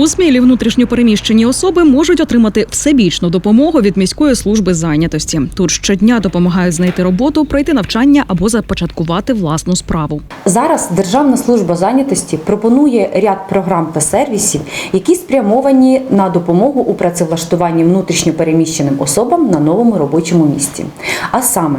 У Смілі внутрішньопереміщені особи можуть отримати всебічну допомогу від міської служби зайнятості. Тут щодня допомагають знайти роботу, пройти навчання або започаткувати власну справу. Зараз Державна служба зайнятості пропонує ряд програм та сервісів, які спрямовані на допомогу у працевлаштуванні внутрішньопереміщеним особам на новому робочому місці. А саме,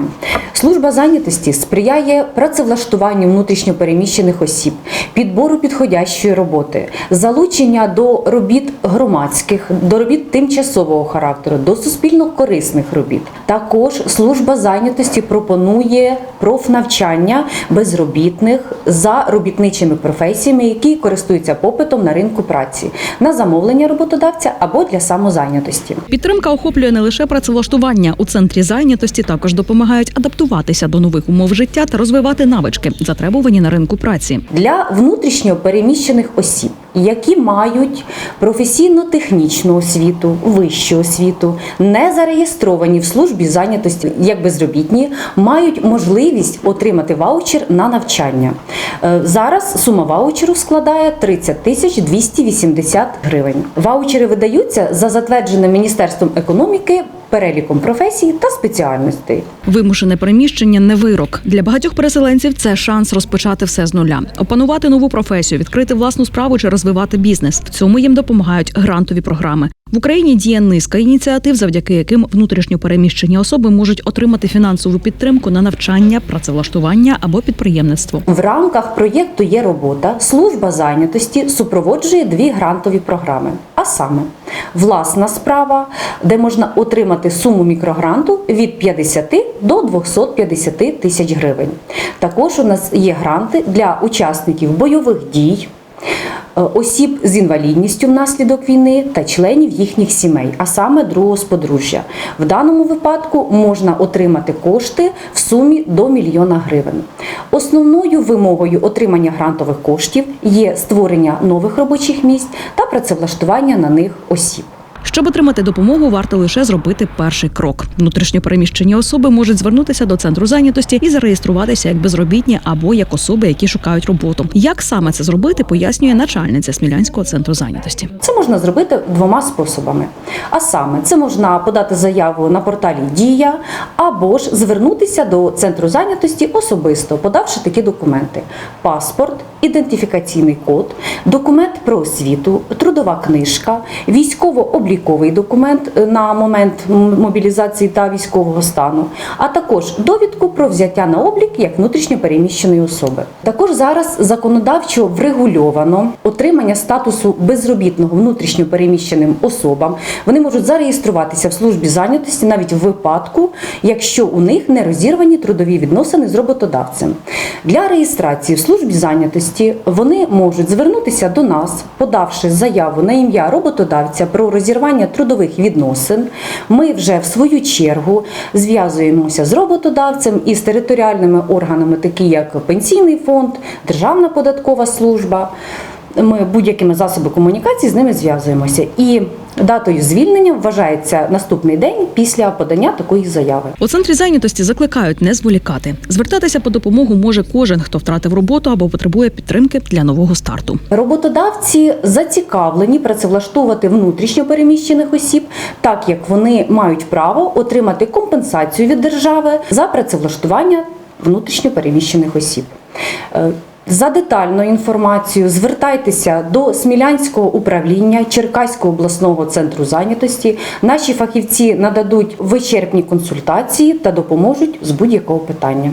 служба зайнятості сприяє працевлаштуванню внутрішньопереміщених осіб, підбору підходящої роботи, залучення до робіт громадських, до робіт тимчасового характеру, до суспільно корисних робіт. Також служба зайнятості пропонує профнавчання безробітних за робітничими професіями, які користуються попитом на ринку праці, на замовлення роботодавця або для самозайнятості. Підтримка охоплює не лише працевлаштування. У центрі зайнятості також допомагають адаптуватися до нових умов життя та розвивати навички, затребувані на ринку праці. для внутрішньо переміщених осіб, які мають професійно-технічну освіту, вищу освіту, не зареєстровані в службі зайнятості як безробітні, мають можливість отримати ваучер на навчання. Е, Зараз сума ваучеру складає 30 тисяч 280 гривень. Ваучери видаються за затвердженим Міністерством економіки переліком професій та спеціальностей. Вимушене переміщення не вирок для багатьох переселенців. Це шанс розпочати все з нуля, опанувати нову професію, відкрити власну справу чи розвивати бізнес. В цьому їм допомагають грантові програми. В Україні діє низка ініціатив, завдяки яким внутрішньо переміщені особи можуть отримати фінансову підтримку на навчання, працевлаштування або підприємництво. В рамках проєкту є робота. Служба зайнятості супроводжує дві грантові програми. А саме власна справа, де можна отримати суму мікрогранту від 50 до 250 тисяч гривень. Також у нас є гранти для учасників бойових дій. Е, Осіб з інвалідністю внаслідок війни та членів їхніх сімей, а саме другого подружжя, В даному випадку можна отримати кошти в сумі до мільйона гривень. Основною вимогою отримання грантових коштів є створення нових робочих місць та працевлаштування на них осіб. Щоб отримати допомогу, варто лише зробити перший крок. Внутрішньо переміщені особи можуть звернутися до центру зайнятості і зареєструватися як безробітні або як особи, які шукають роботу. Як саме це зробити, пояснює начальниця Смілянського центру зайнятості. Це можна зробити двома способами. А саме, це можна подати заяву на порталі Дія або ж звернутися до центру зайнятості особисто, подавши такі документи: паспорт, ідентифікаційний код, документ про освіту, трудова книжка, військово-обліковий документ е, на момент мобілізації та військового стану, а також довідку про взяття на облік як внутрішньо переміщеної особи. Також зараз законодавчо врегульовано отримання статусу безробітного внутрішньо переміщеним особам. Вони можуть зареєструватися в службі зайнятості навіть в випадку, якщо у них не розірвані трудові відносини з роботодавцем. Для реєстрації в службі зайнятості вони можуть звернутися до нас, подавши заяву на ім'я роботодавця про розірвання трудових відносин. Ми вже в свою чергу зв'язуємося з роботодавцем і з територіальними органами, такі як Пенсійний фонд, Державна податкова служба. Ми будь-якими засобами комунікації з ними зв'язуємося. І датою звільнення вважається наступний день після подання такої заяви. У центрі зайнятості закликають не зволікати. Звертатися по допомогу може кожен, хто втратив роботу або потребує підтримки для нового старту. Роботодавці зацікавлені працевлаштовувати внутрішньо переміщених осіб, так як вони мають право отримати компенсацію від держави за працевлаштування внутрішньо переміщених осіб. За детальною інформацією звертайтеся до Смілянського управління Черкаського обласного центру зайнятості. Наші фахівці нададуть вичерпні консультації та допоможуть з будь-якого питання.